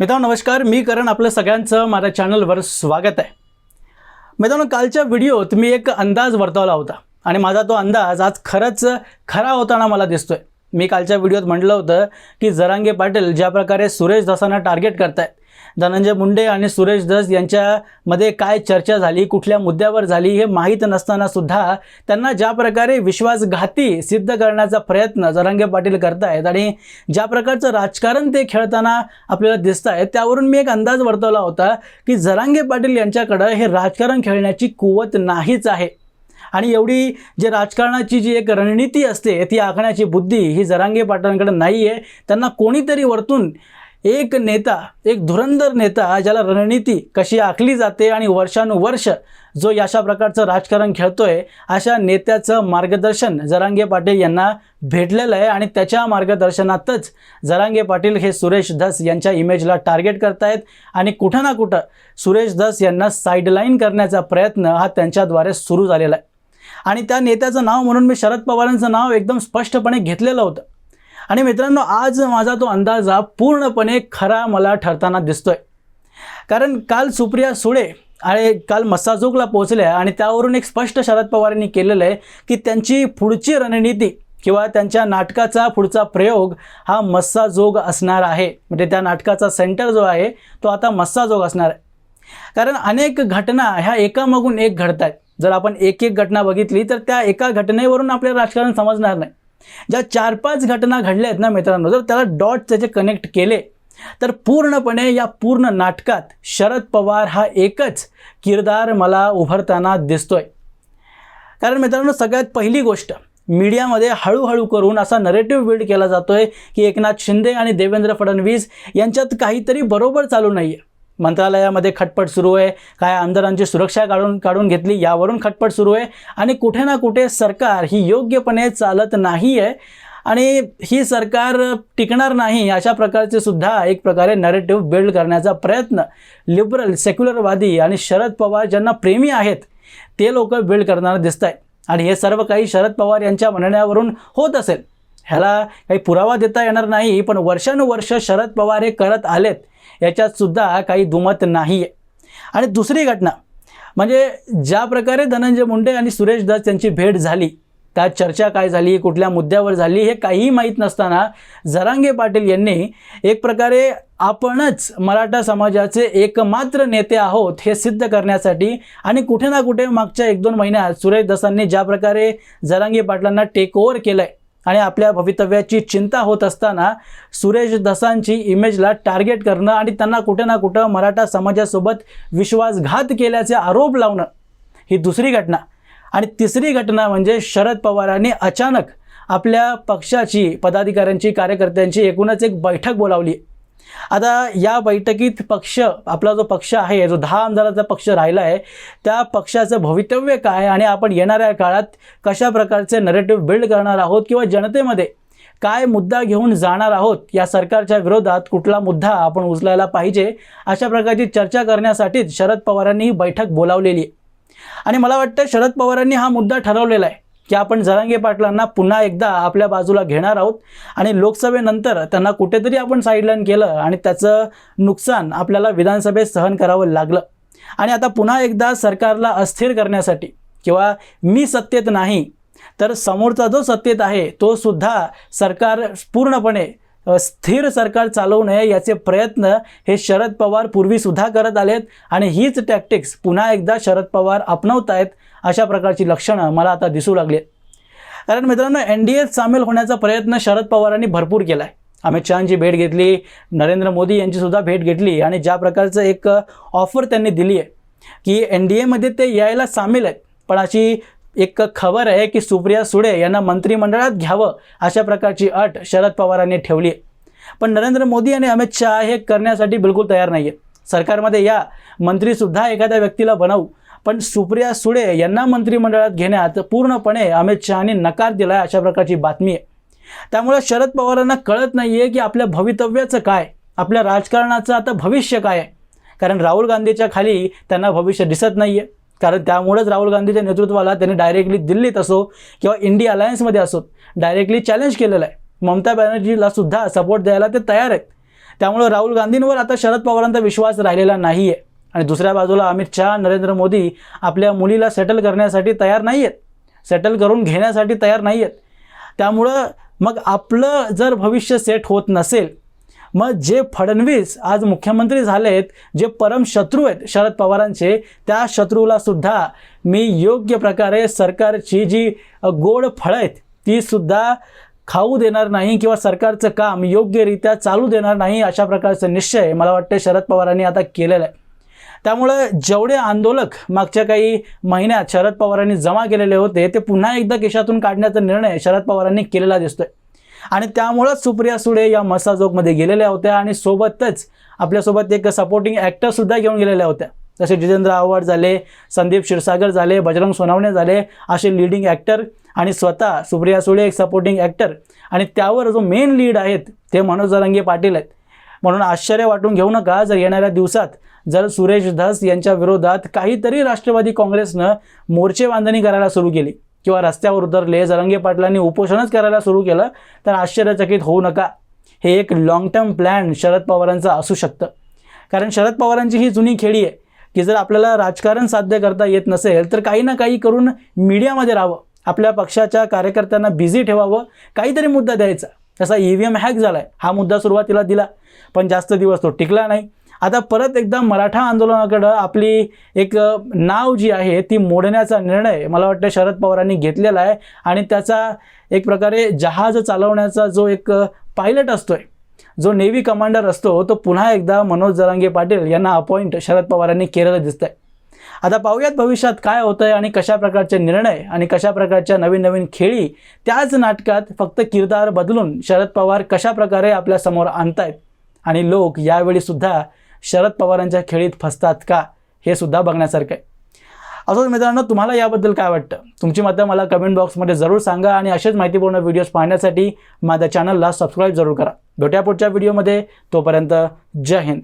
मित्रांनो नमस्कार. मी करण. आपलं सगळ्यांचं माझ्या चॅनलवर स्वागत आहे. मित्रांनो कालच्या व्हिडिओत मी एक अंदाज वर्तवला होता आणि माझा तो अंदाज आज खरंच खरा होताना मला दिसतोय. मी कालच्या व्हिडिओत म्हटलं होतं की जरांगे पाटील ज्या प्रकारे सुरेश दासांना टार्गेट करतायत धनंजय मुंडे आणि सुरेश दस यांच्यामध्ये काय चर्चा झाली कुठल्या मुद्द्यावर झाली हे माहीत नसताना सुद्धा त्यांना ज्या प्रकारे विश्वासघाती सिद्ध करण्याचा प्रयत्न जरांगे पाटील करतायत आणि ज्या प्रकारचं राजकारण ते खेळताना आपल्याला दिसत आहे त्यावरून मी एक अंदाज वर्तवला होता की जरांगे पाटील यांच्याकडं हे राजकारण खेळण्याची कुवत नाहीच आहे. आणि एवढी जे राजकारणाची जी एक रणनीती असते ती आखण्याची बुद्धी ही जरांगे पाटलांकडे नाही आहे त्यांना कोणीतरी वरतून एक नेता एक धुरंधर नेता ज्याला रणनीती कशी आखली जाते आणि वर्षानुवर्ष जो अशा प्रकारचं राजकारण खेळतोय अशा नेत्याचं मार्गदर्शन जरांगे पाटील यांना भेटलेलं आहे आणि त्याच्या मार्गदर्शनातच जरांगे पाटील हे सुरेश धस यांच्या इमेजला टार्गेट करतायत आणि कुठं ना कुठं सुरेश धस यांना साईडलाईन करण्याचा प्रयत्न हा त्यांच्याद्वारे सुरू झालेला आहे. आणि त्या नेत्याचं नाव म्हणून मी शरद पवारांचं नाव एकदम स्पष्टपणे घेतलेलं होतं. आणि मित्रांनो आज माझा तो अंदाज हा पूर्णपणे खरा मला ठरताना दिसतोय. कारण काल सुप्रिया सुळे आणि काल मस्साजोगला पोहोचल्या आणि त्यावरून एक स्पष्ट शरद पवारांनी केलेलं आहे की त्यांची पुढची रणनीती किंवा त्यांच्या नाटकाचा पुढचा प्रयोग हा मस्साजोग असणार आहे. म्हणजे त्या नाटकाचा सेंटर जो आहे तो आता मस्साजोग असणार आहे. कारण अनेक घटना ह्या एकामागून एक घडत आहेत जर आपण एक एक घटना बघितली तर त्या एका घटनेवरून आपल्याला राजकारण समजणार नाही. ज्या चार पाच घटना घडल्या आहेत ना मित्रांनो जर त्याला डॉट त्याचे कनेक्ट केले तर पूर्णपणे या पूर्ण नाटकात शरद पवार हा एकच किरदार मला उभरताना दिसतोय. कारण मित्रांनो सगळ्यात पहिली गोष्ट मीडियामध्ये हळूहळू करून असा नरेटिव्ह बिल्ड केला जातोय की एकनाथ शिंदे आणि देवेंद्र फडणवीस यांच्यात काहीतरी बरोबर चालू नाही आहे मंत्रालयामध्ये खटपट सुरू आहे. काय आमदारांची सुरक्षा काढून काढून घेतली यावरून खटपट सुरू आहे. आणि कुठे ना कुठे सरकार ही योग्यपणे चालत नाही आहे आणि ही सरकार टिकणार नाही अशा प्रकारचे सुद्धा एक प्रकारे नरेटिव्ह बिल्ड करण्याचा प्रयत्न लिबरल सेक्युलरवादी आणि शरद पवार ज्यांना प्रेमी आहेत ते लोक बिल्ड करणारं दिसत आहेत आणि हे सर्व काही शरद पवार यांच्या म्हणण्यावरून होत असेल. ह्याला काही पुरावा देता येणार नाही पण वर्षानुवर्ष शरद पवार हे करत आलेत. याच्यातसुद्धा काही दुमत नाही. आहे आणि दुसरी घटना म्हणजे ज्या प्रकारे धनंजय मुंडे आणि सुरेश दस यांची भेट झाली त्यात चर्चा काय झाली कुठल्या मुद्द्यावर झाली हे काहीही माहीत नसताना जरांगे पाटील यांनी एक प्रकारे आपणच मराठा समाजाचे एकमात्र नेते आहोत हे सिद्ध करण्यासाठी आणि कुठे ना कुठे मागच्या एक दोन महिन्यात सुरेश दसांनी ज्या प्रकारे जरांगे पाटलांना टेक ओव्हर केलं आहे आणि आपल्या भवितव्याची चिंता होत असताना सुरेश दसांची इमेजला टार्गेट करणं आणि त्यांना कुठे ना कुठं मराठा समाजासोबत विश्वासघात केल्याचे आरोप लावणं ही दुसरी घटना. आणि तिसरी घटना म्हणजे शरद पवारांनी अचानक आपल्या पक्षाची पदाधिकाऱ्यांची कार्यकर्त्यांची एकूणच एक बैठक बोलावली. आता या बैठकीत पक्ष आपला जो पक्ष आहे जो दहा आमदाराचा पक्ष राहिला आहे त्या पक्षाचं भवितव्य काय आणि आपण येणाऱ्या काळात कशा प्रकारचे नरेटिव्ह बिल्ड करणार आहोत किंवा जनतेमध्ये काय मुद्दा घेऊन जाणार आहोत या सरकारच्या विरोधात कुठला मुद्दा आपण उचलायला पाहिजे अशा प्रकारची चर्चा करण्यासाठीच शरद पवारांनी ही बैठक बोलावलेली आहे. आणि मला वाटतं शरद पवारांनी हा मुद्दा ठरवलेला आहे. की आपण जरांगे पाटलांना पुन्हा एकदा आपल्या बाजूला घेणार आहोत आणि लोकसभेनंतर त्यांना कुठेतरी आपण साईडलाईन केलं आणि त्याचं नुकसान आपल्याला विधानसभेत सहन करावं लागलं. आणि आता पुन्हा एकदा सरकारला अस्थिर करण्यासाठी किंवा मी सत्तेत नाही तर समोरचा जो सत्तेत आहे तो सुद्धा सरकार पूर्णपणे स्थिर सरकार चालवू नये याचे प्रयत्न हे शरद पवार पूर्वीसुद्धा करत आलेत आणि हीच टॅक्टिक्स पुन्हा एकदा शरद पवार अपनवत आहेत अशा प्रकारची लक्षणं मला आता दिसू लागली आहेत. कारण मित्रांनो एन डी एत सामील होण्याचा प्रयत्न शरद पवारांनी भरपूर केला आहे अमित शहाची भेट घेतली नरेंद्र मोदी यांचीसुद्धा भेट घेतली आणि ज्या प्रकारचं एक ऑफर त्यांनी दिली आहे की एन डी एमध्ये ते यायला सामील आहेत. पण अशी एक खबर आहे की सुप्रिया सुळे यांना मंत्रिमंडळात घ्यावं अशा प्रकारची अट शरद पवारांनी ठेवली आहे. पण नरेंद्र मोदी आणि अमित शहा हे करण्यासाठी बिलकुल तयार नाही आहे सरकारमध्ये या मंत्रीसुद्धा एखाद्या व्यक्तीला बनवू. पण सुप्रिया सुळे यांना मंत्रिमंडळात घेण्यात पूर्णपणे अमित शहानी नकार दिला आहे अशा प्रकारची बातमी आहे. त्यामुळे शरद पवारांना कळत नाही आहे की आपल्या भवितव्याचं काय आपल्या राजकारणाचं आता भविष्य काय आहे. कारण राहुल गांधीच्या खाली त्यांना भविष्य दिसत नाही आहे कारण त्यामुळेच राहुल गांधीच्या नेतृत्वाला त्यांनी डायरेक्टली दिल्लीत असो किंवा इंडिया अलायन्समध्ये असो डायरेक्टली चॅलेंज केलेलं आहे. ममता बॅनर्जीला सुद्धा सपोर्ट द्यायला ते तयार आहेत. त्यामुळं राहुल गांधींवर आता शरद पवारांचा विश्वास राहिलेला नाही आहे आणि दुसऱ्या बाजूला अमित शहा नरेंद्र मोदी आपल्या मुलीला सेटल करण्यासाठी तयार नाही आहेत सेटल करून घेण्यासाठी तयार नाही आहेत त्यामुळं मग आपलं जर भविष्य सेट होत नसेल मग जे फडणवीस आज मुख्यमंत्री झालेत जे परम शत्रू आहेत शरद पवारांचे त्या शत्रूला सुद्धा मी योग्य प्रकारे सरकारची जी गोड फळं आहेत ती सुद्धा खाऊ देणार नाही किंवा सरकारचं काम योग्यरित्या चालू देणार नाही अशा प्रकारचा निश्चय मला वाटतं शरद पवारांनी आता केलेला आहे. त्यामुळं जेवढे आंदोलक मागच्या काही महिन्यात शरद पवारांनी जमा केलेले होते ते पुन्हा एकदा केशातून काढण्याचा निर्णय शरद पवारांनी केलेला दिसतोय. आणि त्यामुळंच सुप्रिया सुळे या मसाजोगमध्ये गेलेल्या होत्या आणि सोबतच आपल्यासोबत एक सपोर्टिंग ॲक्टरसुद्धा घेऊन गेलेल्या होत्या. जसे जितेंद्र आव्हाड झाले संदीप क्षीरसागर झाले बजरंग सोनावणे झाले असे लिडिंग ॲक्टर आणि स्वतः सुप्रिया सुळे एक सपोर्टिंग ॲक्टर आणि त्यावर जो मेन लीड आहेत ते मनोज जरांगे पाटील आहेत. म्हणून आश्चर्य वाटून घेऊ नका जर येणाऱ्या दिवसात जर सुरेश धस यांच्या विरोधात काहीतरी राष्ट्रवादी काँग्रेसनं मोर्चे बांधणी करायला सुरू केली. किंवा रस्त्यावर उतरले जरंगे पाटलांनी उपोषणच करायला सुरू केलं तर आश्चर्यचकित होऊ नका. हे एक लाँग टर्म प्लॅन शरद पवारांचं असू शकतं. कारण शरद पवारांची ही जुनी खेळी आहे की जर आपल्याला राजकारण साध्य करता येत नसेल तर काही ना काही करून मीडियामध्ये राहावं आपल्या पक्षाच्या कार्यकर्त्यांना बिझी ठेवावं काहीतरी मुद्दा द्यायचा. तसा ई व्ही एम हॅक झाला आहे हा मुद्दा सुरुवातीला दिला पण जास्त दिवस तो टिकला नाही. आता परत एकदा मराठा आंदोलनाकडं आपली एक नाव जी आहे ती मोडण्याचा निर्णय मला वाटतं शरद पवारांनी घेतलेला आहे. आणि त्याचा एक प्रकारे जहाज चालवण्याचा जो एक पायलट असतोय जो नेव्ही कमांडर असतो तो पुन्हा एकदा मनोज जरांगे पाटील यांना अपॉइंट शरद पवारांनी केलेलं दिसतंय. आता पाहूयात भविष्यात काय होतं आहे आणि कशा प्रकारचे निर्णय आणि कशा प्रकारच्या नवीन नवीन खेळी त्याच नाटकात फक्त किरदार बदलून शरद पवार कशा प्रकारे आपल्यासमोर आणत आणतायत आणि लोक यावेळीसुद्धा शरद पवारांच्या खेळीत फसतात का? हे सुद्धा बघण्यासारखं आहे. असंच मित्रांनो तुम्हाला याबद्दल काय वाटतं? तुमची मतं मला कमेंट बॉक्समध्ये जरूर सांगा आणि असेच माहितीपूर्ण व्हिडिओज पाहण्यासाठी माझ्या चॅनलला सबस्क्राईब जरूर करा. भेटूया पुढच्या व्हिडिओमध्ये तोपर्यंत जय हिंद.